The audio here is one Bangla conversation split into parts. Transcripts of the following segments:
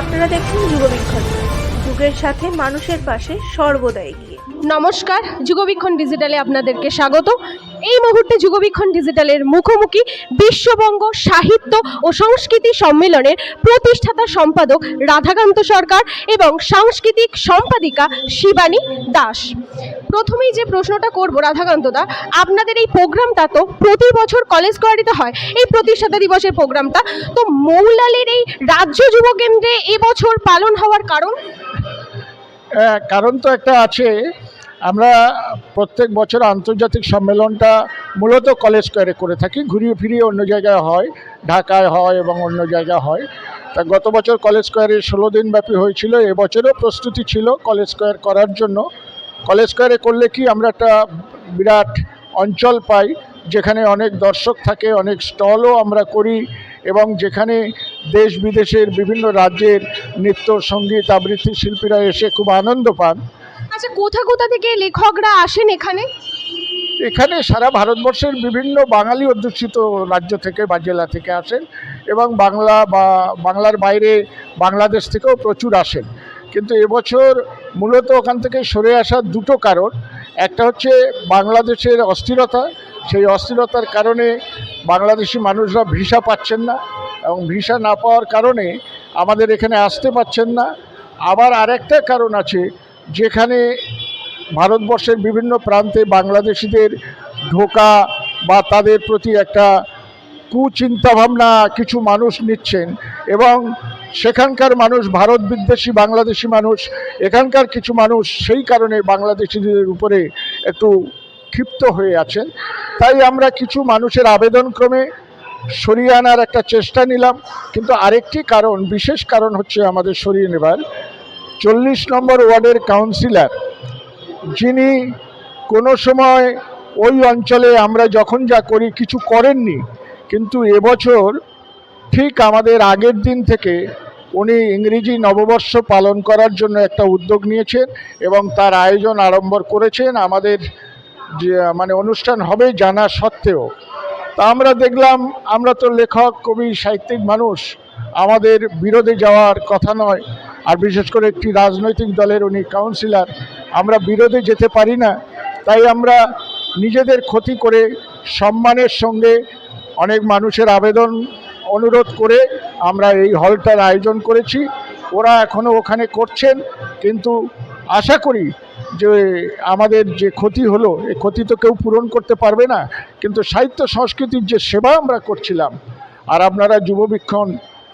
আপনারা দেখছেন যুগবীক্ষণ যুগের সাথে মানুষের পাশে সর্বদা এগিয়ে নমস্কার যুগবীক্ষণ ডিজিটালে আপনাদেরকে স্বাগত। এই মুহূর্তে যুগবীক্ষণ ডিজিটালের মুখোমুখি বিশ্ববঙ্গ সাহিত্য ও সংস্কৃতি সম্মেলনের প্রতিষ্ঠাতা সম্পাদক রাধাকান্ত সরকার এবং সাংস্কৃতিক সম্পাদিকা শিবানী দাস। প্রথমেই যে প্রশ্নটা করব, রাধাকান্ত দা, আপনাদের এই প্রোগ্রামটা তো প্রতি বছর কলেজ কোয়ারিতে হয়, এই প্রতিষ্ঠাতা দিবসের প্রোগ্রামটা। তো মৌলালের এই রাজ্য যুব কেন্দ্রে এবছর পালন হওয়ার কারণ? কারণ তো একটা আছে। আমরা প্রত্যেক বছর আন্তর্জাতিক সম্মেলনটা মূলত কলেজ স্কোয়ারে করে থাকি। ঘুরিয়ে ফিরিয়ে অন্য জায়গায় হয়, ঢাকায় হয় এবং অন্য জায়গায় হয়। তা গত বছর কলেজ স্কোয়ারে ষোলো দিন ব্যাপী হয়েছিল এবছরও প্রস্তুতি ছিল কলেজ স্কোয়ার করার জন্য। কলেজ স্কোয়ারে করলে কি আমরা একটা বিরাট অঞ্চল পাই, যেখানে অনেক দর্শক থাকে, অনেক স্টলও আমরা করি এবং যেখানে দেশ বিদেশের বিভিন্ন রাজ্যের নৃত্য, সংগীত, আবৃত্তি শিল্পীরা এসে খুব আনন্দ পান। আচ্ছা কোথা কোথা থেকে লেখকরা আসেন এখানে? এখানে সারা ভারতবর্ষের বিভিন্ন বাঙালি অধ্যুষিত রাজ্য থেকে বা জেলা থেকে আসেন এবং বাংলা বা বাংলার বাইরে বাংলাদেশ থেকেও প্রচুর আসেন। কিন্তু এবছর মূলত ওখান থেকে সরে আসার দুটো কারণ। একটা হচ্ছে বাংলাদেশের অস্থিরতা, সেই অস্থিরতার কারণে বাংলাদেশি মানুষরা ভিসা পাচ্ছেন না এবং ভিসা না পাওয়ার কারণে আমাদের এখানে আসতে পাচ্ছেন না। আবার আরেকটা কারণ আছে যেখানে ভারতবর্ষের বিভিন্ন প্রান্তে বাংলাদেশিদের ঢোকা বা তাদের প্রতি একটা কুচিন্তাভাবনা কিছু মানুষ নিচ্ছেন এবং সেখানকার মানুষ ভারত বিদ্বেষী বাংলাদেশি মানুষ, এখানকার কিছু মানুষ সেই কারণে বাংলাদেশিদের উপরে একটু ক্ষিপ্ত হয়ে আছেন। তাই আমরা কিছু মানুষের আবেদন ক্রমে সরিয়ে আনার একটা চেষ্টা নিলাম। কিন্তু আরেকটি কারণ, বিশেষ কারণ হচ্ছে আমাদের সরিয়ে নেবার চল্লিশ নম্বর ওয়ার্ডের কাউন্সিলর, যিনি কোনো সময় ওই অঞ্চলে আমরা যখন যা করি কিছু করেননি, কিন্তু এবছর ঠিক আমাদের আগের দিন থেকে উনি ইংরেজি নববর্ষ পালন করার জন্য একটা উদ্যোগ নিয়েছেন এবং তার আয়োজন আড়ম্বর করেছেন। আমাদের যে মানে অনুষ্ঠান হবে জানা সত্ত্বেও। তা আমরা দেখলাম, আমরা তো লেখক, কবি, সাহিত্যিক মানুষ, আমাদের বিরোধে যাওয়ার কথা নয়। আর বিশেষ করে একটি রাজনৈতিক দলের উনি কাউন্সিলার আমরা বিরোধে যেতে পারি না। তাই আমরা নিজেদের ক্ষতি করে সম্মানের সঙ্গে অনেক মানুষের আবেদন অনুরোধ করে আমরা এই হলটার আয়োজন করেছি। ওরা এখনও ওখানে করছেন, কিন্তু আশা করি যে আমাদের যে ক্ষতি হলো এই ক্ষতি তো কেউ পূরণ করতে পারবে না, কিন্তু সাহিত্য সংস্কৃতির যে সেবা আমরা করছিলাম, আর আপনারা যুববীক্ষণ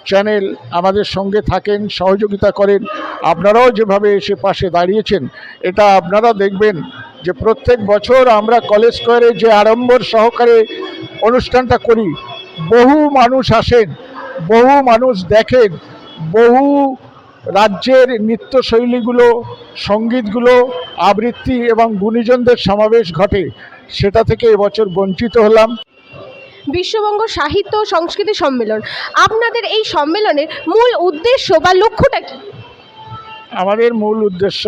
চ্যানেল আমাদের সঙ্গে থাকেন, সহযোগিতা করেন। আপনারাও যেভাবে এসে পাশে দাঁড়িয়েছেন, এটা আপনারা দেখবেন যে প্রত্যেক বছর আমরা কলেজ স্কোয়ারে যে আড়ম্বর সহকারে অনুষ্ঠানটা করি, বহু মানুষ আসেন, বহু মানুষ দেখেন, বহু রাজ্যের নৃত্যশৈলীগুলো, সঙ্গীতগুলো, আবৃত্তি এবং গুণীজনদের সমাবেশ ঘটে। সেটা থেকে এবছর বঞ্চিত হলাম। বিশ্ববঙ্গ সাহিত্য ও সংস্কৃতি সম্মেলন। আপনাদের এই সম্মেলনের মূল উদ্দেশ্য বা লক্ষ্যটা কি? আমাদের মূল উদ্দেশ্য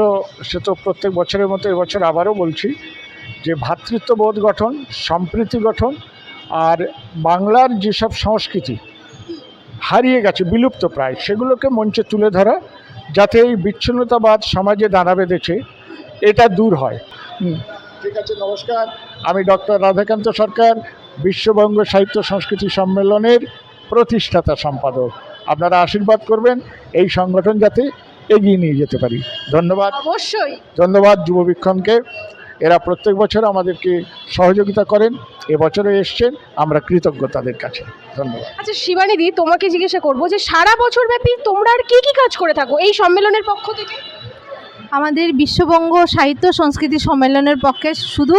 সে তো প্রত্যেক বছরের মতো এবছর আবারও বলছি যে ভ্রাতৃত্ববোধ গঠন সম্প্রীতি গঠন আর বাংলার যেসব সংস্কৃতি হারিয়ে গেছে বিলুপ্ত প্রায় সেগুলোকে মঞ্চে তুলে ধরা যাতে এই বিচ্ছিন্নতাবাদ সমাজে দাঁড়া বেঁধেছে এটা দূর হয়। ঠিক আছে নমস্কার। আমি ডক্টর রাধাকান্ত সরকার বিশ্ববঙ্গ সাহিত্য সংস্কৃতি সম্মেলনের প্রতিষ্ঠাতা সম্পাদক। আপনারা আশীর্বাদ করবেন এই সংগঠন যাতে এগিয়ে নিয়ে যেতে পারি। ধন্যবাদ। অবশ্যই। ধন্যবাদ যুববীক্ষণকে এরা প্রত্যেক বছর আমাদেরকে সহযোগিতা করেন এবছরে এসছেন আমরা কৃতজ্ঞ তাদের কাছে। ধন্যবাদ। আচ্ছা শিবানীদি তোমাকে জিজ্ঞাসা করব যে সারা বছর ব্যাপী তোমরা আর কি কি কাজ করে থাকো এই সম্মেলনের পক্ষ থেকে? আমাদের বিশ্ববঙ্গ সাহিত্য সংস্কৃতি সম্মেলনের পক্ষে শুধু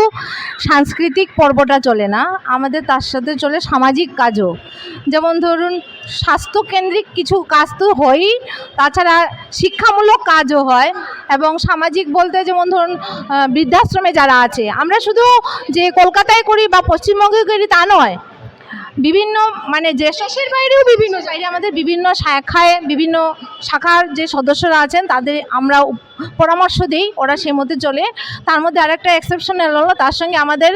সাংস্কৃতিক পর্বটা চলে না, আমাদের তার সাথে চলে সামাজিক কাজও। যেমন ধরুন, স্বাস্থ্যকেন্দ্রিক কিছু কাজ তো হয়ই, তাছাড়া শিক্ষামূলক কাজও হয় এবং সামাজিক বলতে যেমন ধরুন বৃদ্ধাশ্রমে যারা আছে, আমরা শুধু যে কলকাতায় করি বা পশ্চিমবঙ্গে করি তা নয়। বিভিন্ন মানে যে দেশের বাইরেও বিভিন্ন বাইরে আমাদের বিভিন্ন শাখায়, বিভিন্ন শাখার যে সদস্যরা আছেন, তাদের আমরা পরামর্শ দিই ওরা সেই মধ্যে চলে। তার মধ্যে আরেকটা এক্সেপশনাল হলো তার সঙ্গে আমাদের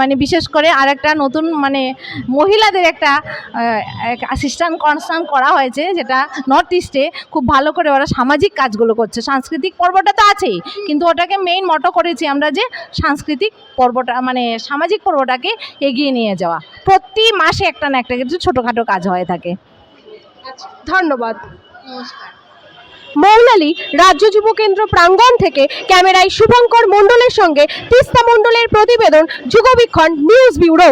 মানে বিশেষ করে আরেকটা নতুন মানে মহিলাদের একটা অ্যাসিস্ট্যান্ট কনসার্ন করা হয়েছে যেটা নর্থ ইস্টে খুব ভালো করে ওরা সামাজিক কাজগুলো করছে। সাংস্কৃতিক পর্বটা তো আছেই কিন্তু ওটাকে মেইন মটো করেছি আমরা যে সাংস্কৃতিক পর্বটা মানে সামাজিক পর্বটাকে এগিয়ে নিয়ে যাওয়া। প্রতি মাসে একটা না একটা কিছু ছোটোখাটো কাজ হয়ে থাকে। ধন্যবাদ। মৌলালি রাজ্য যুব কেন্দ্র প্রাঙ্গণ থেকে ক্যামেরায় শুভঙ্কর মণ্ডলের সঙ্গে তিস্তা মণ্ডলের প্রতিবেদন যুগবীক্ষণ নিউজ ব্যুরো।